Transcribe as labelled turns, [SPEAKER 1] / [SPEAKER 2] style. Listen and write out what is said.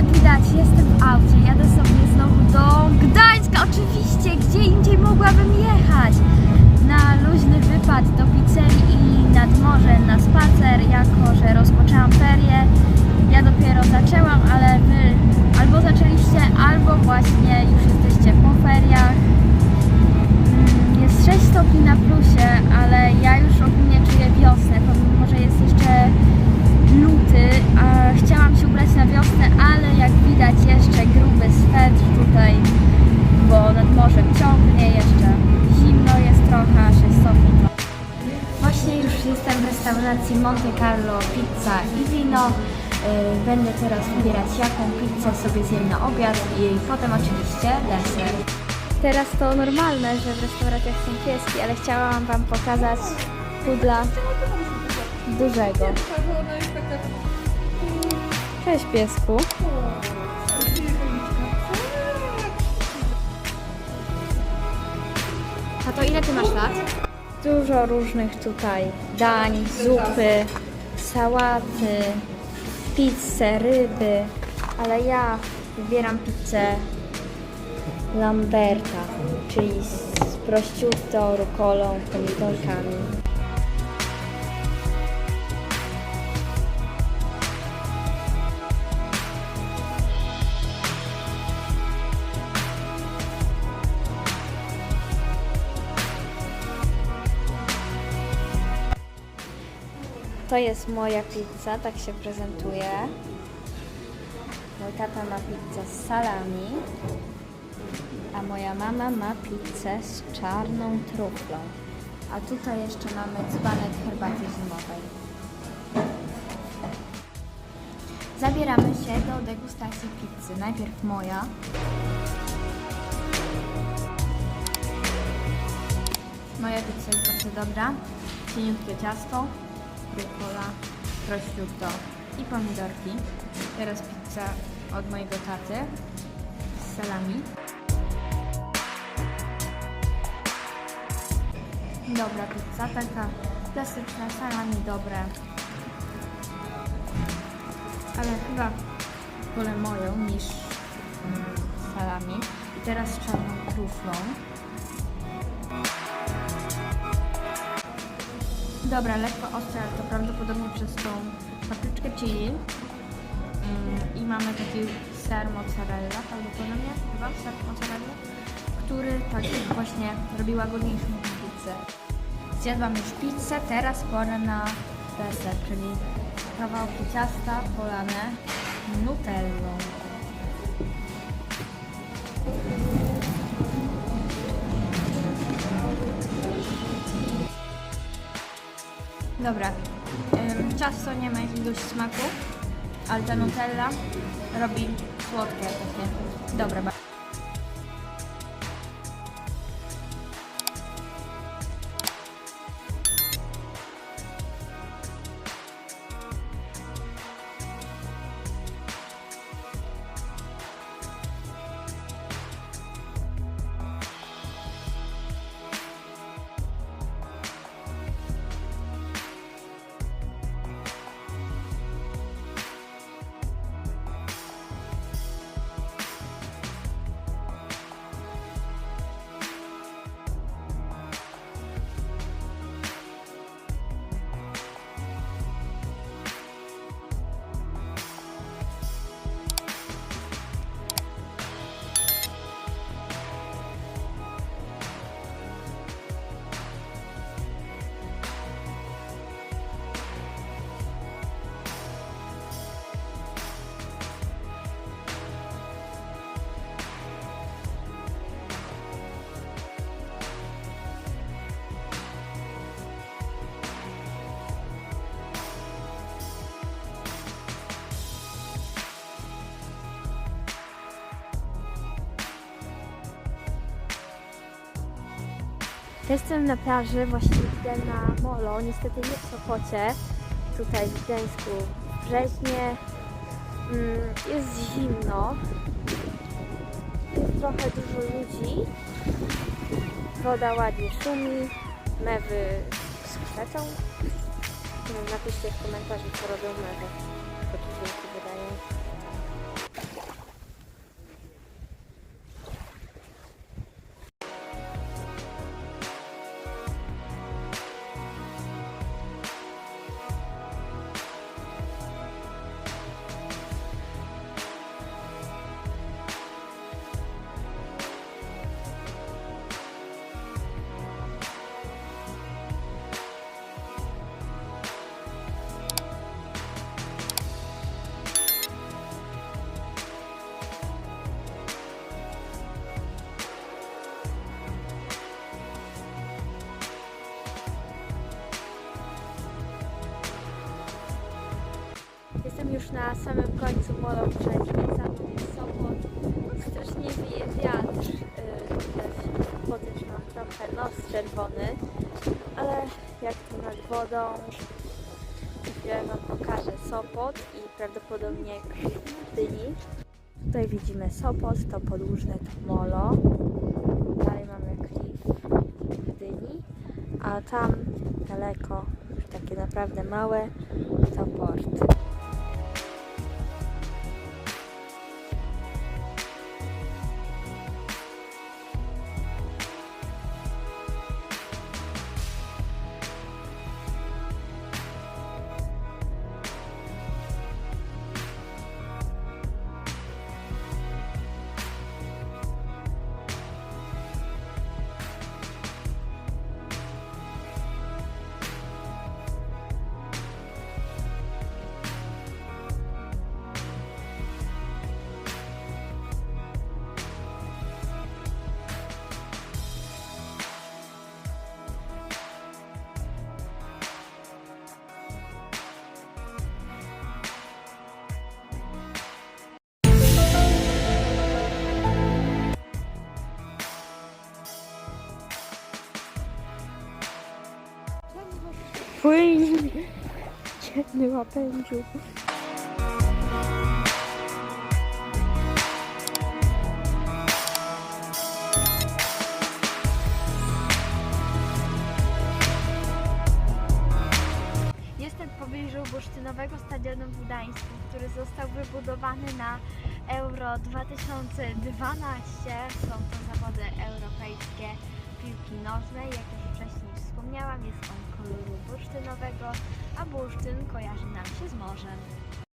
[SPEAKER 1] Jak widać, jestem w aucie, jadę sobie znowu do Gdańska, oczywiście, gdzie indziej mogłabym jechać. Na luźny wypad do pizzerii i nad morze na spacer, jako że rozpoczęłam ferie. Ja dopiero zaczęłam, ale wy albo zaczęliście, albo właśnie już jesteście restauracji Monte Carlo Pizza i Wino. Yy, Będę teraz wybierać jaką pizzę sobie zjem na obiad i potem oczywiście deser. Teraz to normalne, że w restauracjach są pieski, ale chciałam Wam pokazać pudla dużego. Cześć piesku. A to ile Ty masz lat? Dużo różnych tutaj dań, zupy, sałaty, pizze, ryby, ale ja wybieram pizzę Lamberta, czyli z prosciutto, rukolą, pomidorkami. To jest moja pizza, tak się prezentuje. Mój tata ma pizzę z salami, a moja mama ma pizzę z czarną truflą. A tutaj jeszcze mamy dzbanek herbaty zimowej. Zabieramy się do degustacji pizzy. Najpierw moja. Moja pizza jest bardzo dobra. Cieniutkie ciasto, rucola, prosciutto i pomidorki. Teraz pizza od mojego taty z salami. Dobra pizza, taka klasyczna, salami dobre. Ale chyba wolę moją niż salami. I teraz czarną truflą. Dobra, lekko ostre, ale to prawdopodobnie przez tą papryczkę chili. Mm, I mamy taki ser mozzarella, prawdopodobnie chyba ser mozzarella, który tak właśnie robi łagodniejszą pizzę. Zjadłam już pizzę, teraz pora na deser, czyli kawałki ciasta polane nutellą. Dobra, ym, ciasto nie ma jakiegoś smaku, ale ta nutella robi słodkie takie. Dobra, Jestem na plaży, właściwie idę na molo, niestety nie w Sopocie, tutaj w Gdańsku, w Brzeźnie. Mm, Jest zimno, jest trochę dużo ludzi, woda ładnie szumi, mewy skrzeczą. Napiszcie w komentarzu, co robią mewy. Tu dźwięki wydają. Jestem już na samym końcu molo trzeciej, za mną jest Sopot. Strasznie wieje wiatr, yy, też mam trochę nos czerwony, ale jak tu nad wodą, chwilę Wam pokażę Sopot i prawdopodobnie Gdyni. Tutaj widzimy Sopot, to podłużne to molo. Dalej mamy klif Gdyni, a tam daleko, już takie naprawdę małe, to port. Płyń! Ciemny łapędziu.
[SPEAKER 2] Jestem pobliżu bursztynowego stadionu w Gdańsku, który został wybudowany na Euro 2012. Są to zawody europejskie piłki nożnej. Jak już wcześniej wspomniałam, jest on koloru bursztynowego, a bursztyn kojarzy nam się z morzem.